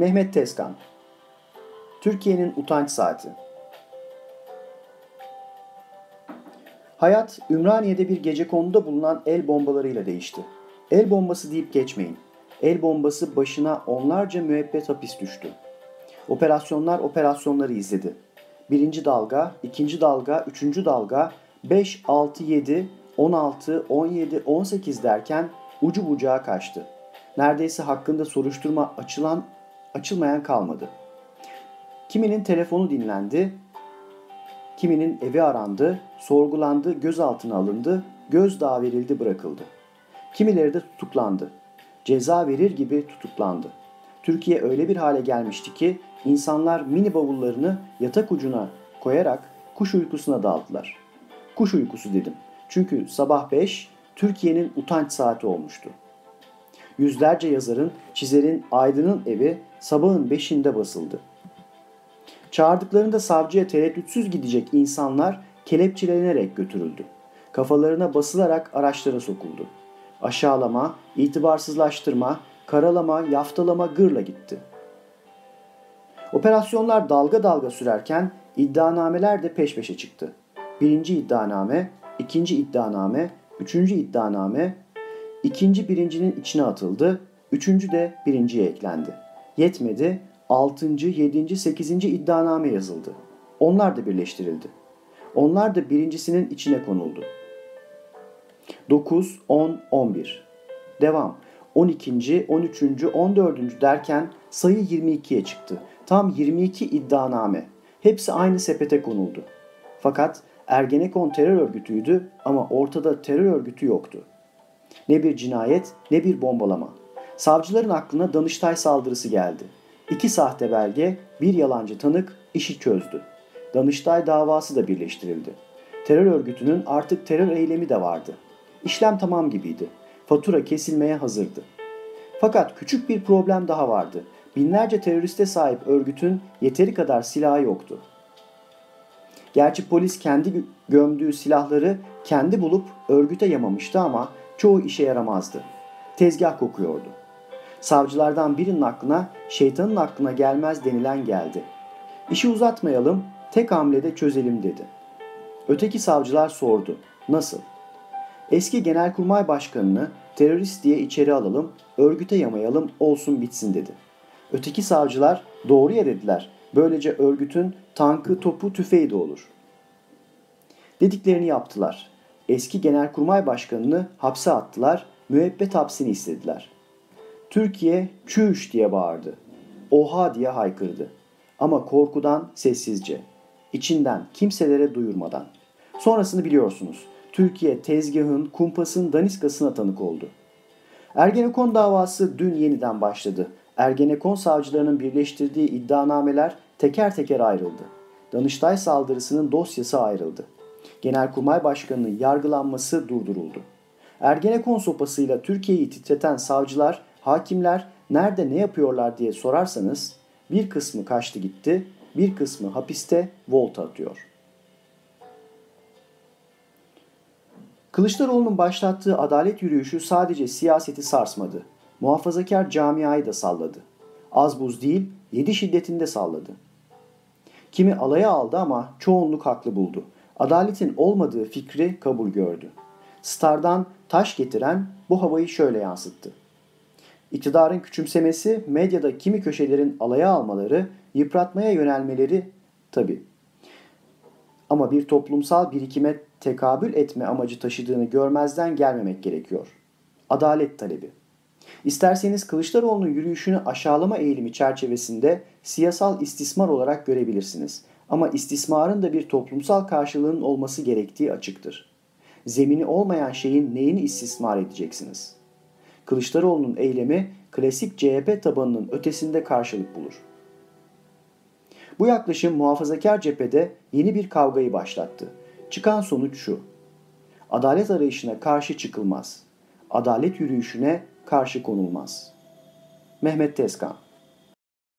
Mehmet Tezkan Türkiye'nin utanç saati Hayat Ümraniye'de bir gece konuda bulunan el bombalarıyla değişti. El bombası deyip geçmeyin. El bombası başına onlarca müebbet hapis düştü. Operasyonlar operasyonları izledi. Birinci dalga, ikinci dalga, üçüncü dalga, 5, 6, 7, 16, 17, 18 derken ucu bucağa kaçtı. Neredeyse hakkında soruşturma açılan, açılmayan kalmadı. Kiminin telefonu dinlendi, kiminin evi arandı, sorgulandı, gözaltına alındı, gözdağı verildi, bırakıldı. Kimileri de tutuklandı. Ceza verir gibi tutuklandı. Türkiye öyle bir hale gelmişti ki insanlar mini bavullarını yatak ucuna koyarak kuş uykusuna daldılar. Kuş uykusu dedim. Çünkü sabah 5 Türkiye'nin utanç saati olmuştu. Yüzlerce yazarın, çizerin, aydının evi sabahın beşinde basıldı. Çağırdıklarında savcıya tereddütsüz gidecek insanlar kelepçelenerek götürüldü. Kafalarına basılarak araçlara sokuldu. Aşağılama, itibarsızlaştırma, karalama, yaftalama gırla gitti. Operasyonlar dalga dalga sürerken iddianameler de peş peşe çıktı. Birinci iddianame, ikinci iddianame, üçüncü iddianame, ikinci birincinin içine atıldı, üçüncü de birinciye eklendi. Yetmedi, altıncı, yedinci, sekizinci iddianame yazıldı. Onlar da birleştirildi. Onlar da birincisinin içine konuldu. 9, 10, 11. Devam. 12. 13. 14. derken sayı 22'ye çıktı. Tam 22 iddianame. Hepsi aynı sepete konuldu. Fakat Ergenekon terör örgütüydü ama ortada terör örgütü yoktu. Ne bir cinayet ne bir bombalama. Savcıların aklına Danıştay saldırısı geldi. İki sahte belge, bir yalancı tanık işi çözdü. Danıştay davası da birleştirildi. Terör örgütünün artık terör eylemi de vardı. İşlem tamam gibiydi. Fatura kesilmeye hazırdı. Fakat küçük bir problem daha vardı. Binlerce teröriste sahip örgütün yeteri kadar silahı yoktu. Gerçi polis kendi gömdüğü silahları kendi bulup örgüte yamamıştı ama çoğu işe yaramazdı. Tezgah kokuyordu. Savcılardan birinin aklına şeytanın aklına gelmez denilen geldi. İşi uzatmayalım, tek hamlede çözelim dedi. Öteki savcılar sordu. Nasıl? Eski Genelkurmay Başkanını terörist diye içeri alalım, örgüte yamayalım, olsun bitsin dedi. Öteki savcılar doğru ya dediler. Böylece örgütün tankı, topu, tüfeği de olur. Dediklerini yaptılar. Eski Genelkurmay Başkanını hapse attılar, müebbet hapsini istediler. Türkiye çüş diye bağırdı. Oha diye haykırdı. Ama korkudan sessizce. içinden kimselere duyurmadan. Sonrasını biliyorsunuz. Türkiye tezgahın, kumpasın daniskasına tanık oldu. Ergenekon davası dün yeniden başladı. Ergenekon savcılarının birleştirdiği iddianameler teker teker ayrıldı. Danıştay saldırısının dosyası ayrıldı. Genelkurmay Başkanı'nın yargılanması durduruldu. Ergenekon sopasıyla Türkiye'yi titreten savcılar, hakimler nerede ne yapıyorlar diye sorarsanız bir kısmı kaçtı gitti, bir kısmı hapiste volta atıyor. Kılıçdaroğlu'nun başlattığı adalet yürüyüşü sadece siyaseti sarsmadı. Muhafazakar camiayı da salladı. Az buz değil, yedi şiddetinde salladı. Kimi alaya aldı ama çoğunluk haklı buldu. Adaletin olmadığı fikri kabul gördü. Star'dan taş getiren bu havayı şöyle yansıttı. İktidarın küçümsemesi, medyada kimi köşelerin alaya almaları, yıpratmaya yönelmeleri tabi. Ama bir toplumsal birikime tekabül etme amacı taşıdığını görmezden gelmemek gerekiyor. Adalet talebi. İsterseniz Kılıçdaroğlu'nun yürüyüşünü aşağılama eğilimi çerçevesinde siyasal istismar olarak görebilirsiniz. Ama istismarın da bir toplumsal karşılığının olması gerektiği açıktır. Zemini olmayan şeyin neyini istismar edeceksiniz? Kılıçdaroğlu'nun eylemi klasik CHP tabanının ötesinde karşılık bulur. Bu yaklaşım muhafazakar cephede yeni bir kavgayı başlattı. Çıkan sonuç şu. Adalet arayışına karşı çıkılmaz. Adalet yürüyüşüne karşı konulmaz. Mehmet Tezkan